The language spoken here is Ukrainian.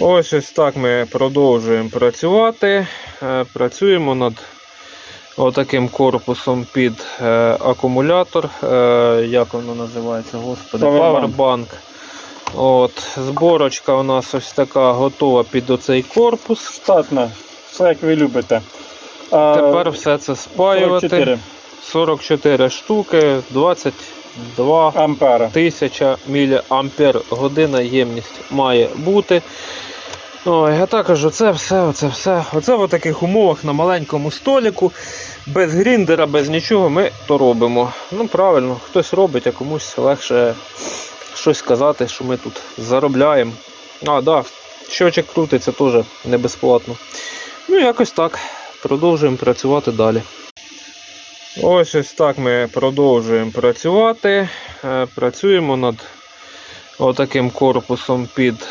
Ось ось так ми продовжуємо працювати. Е, Працюємо над отаким корпусом під е, акумулятор. Е, Як воно називається? Господи, Powerbank. Powerbank. От, зборочка у нас ось така готова під оцей корпус. Штатна, все як ви любите. А, Тепер все це спаювати. 44 44 штуки, 22 ампера. 1000 мАч година ємність має бути. Ой, а також оце все, оце все. Оце в таких умовах на маленькому століку, без гріндера, без нічого ми то робимо. Ну правильно, хтось робить, а комусь легше щось сказати, що ми тут заробляємо. А, так, да, щочик крутиться теж не безплатно. Ну, якось так. Продовжуємо працювати далі. Ось ось так ми продовжуємо працювати. Е, Працюємо над отаким корпусом під